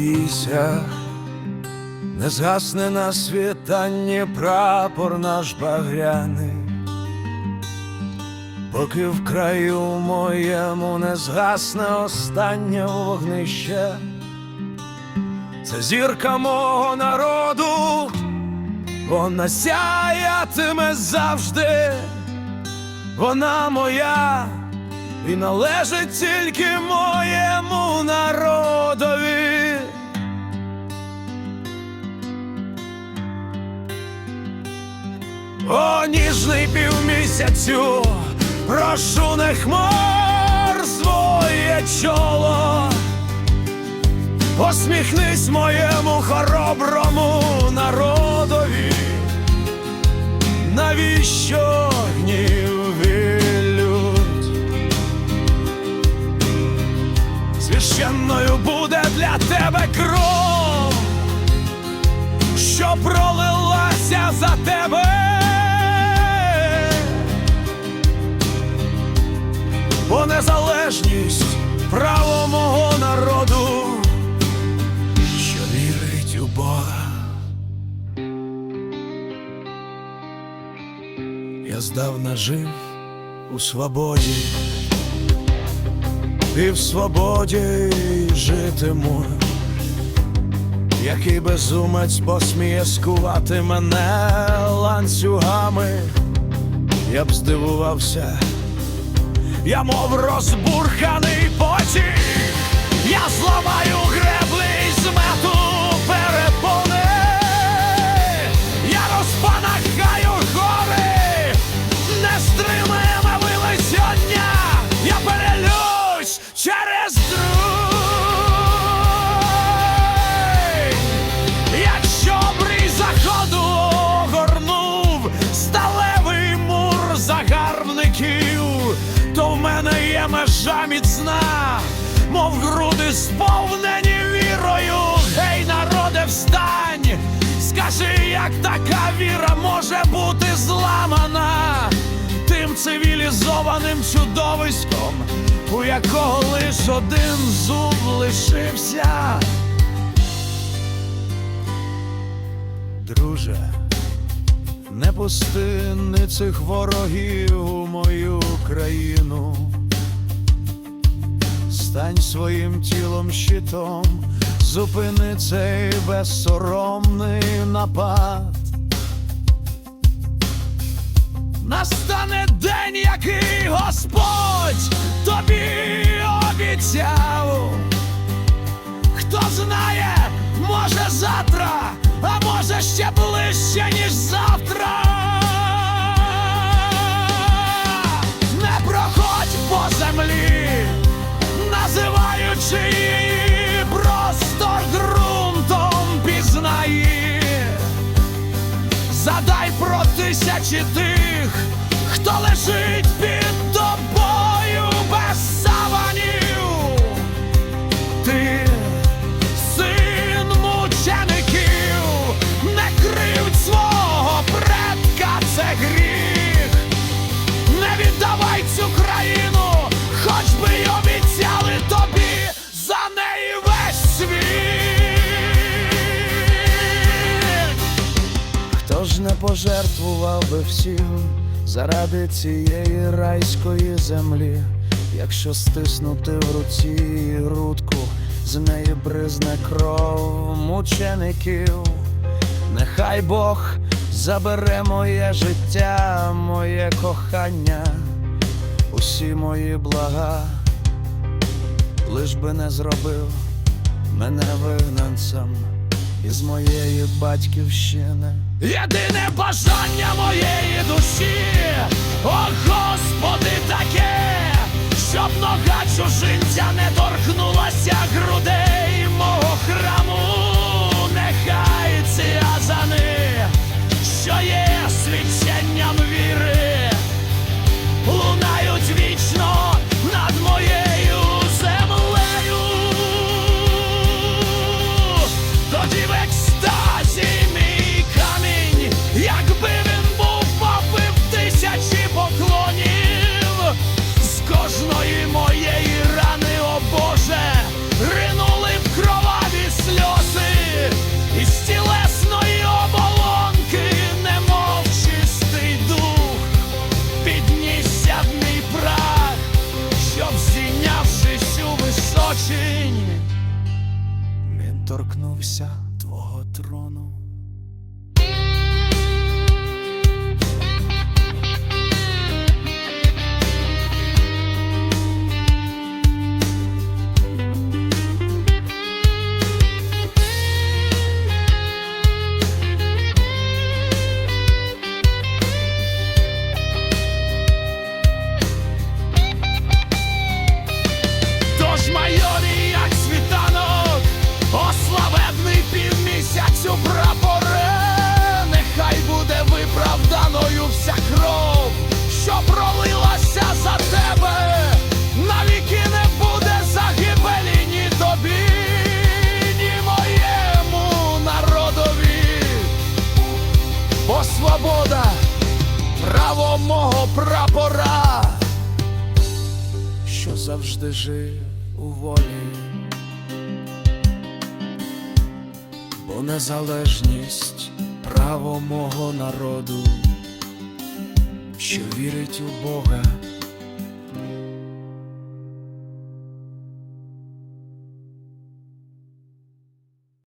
бійся, не згасне на світанні прапор наш багряний, поки в краю моєму не згасне останнє вогнище, це зірка мого народу, вона сяятиме завжди, вона моя і належить тільки моєму народові. О, ніжний півмісяцю, прошу не хмар своє чоло, посміхнись моєму хороброму народові, навіщо буде для тебе кров, що пролилася за тебе. Бо незалежність право мого народу, що вірить у Бога. Я здавна жив у свободі, і в свободі житиму. Який безумець посміє скувати мене ланцюгами, я б здивувався, я мов розбурханий мов груди сповнені вірою. Гей, народе, встань! Скажи, як така віра може бути зламана тим цивілізованим чудовиськом, у якого лиш один зуб лишився. Друже, не пусти ни цих ворогів у мою країну. Стань своїм тілом щитом, зупини цей безсоромний напад. Настане день, який Господь тобі обіцяв. Тисячі тих, Хто ж не пожертвував би всім заради цієї райської землі, якщо стиснути в руці грудку, з неї бризне кров мучеників, нехай Бог забере моє життя, моє кохання, усі мої блага, лиш би не зробив мене вигнанцем із моєї батьківщини. Єдине бажання моєї душі, о Господи, таке, щоб нога чужинця не торкнулася грудей торкнувся твого трону. Свого прапора, що завжди жив у волі, бо незалежність право мого народу, що вірить у Бога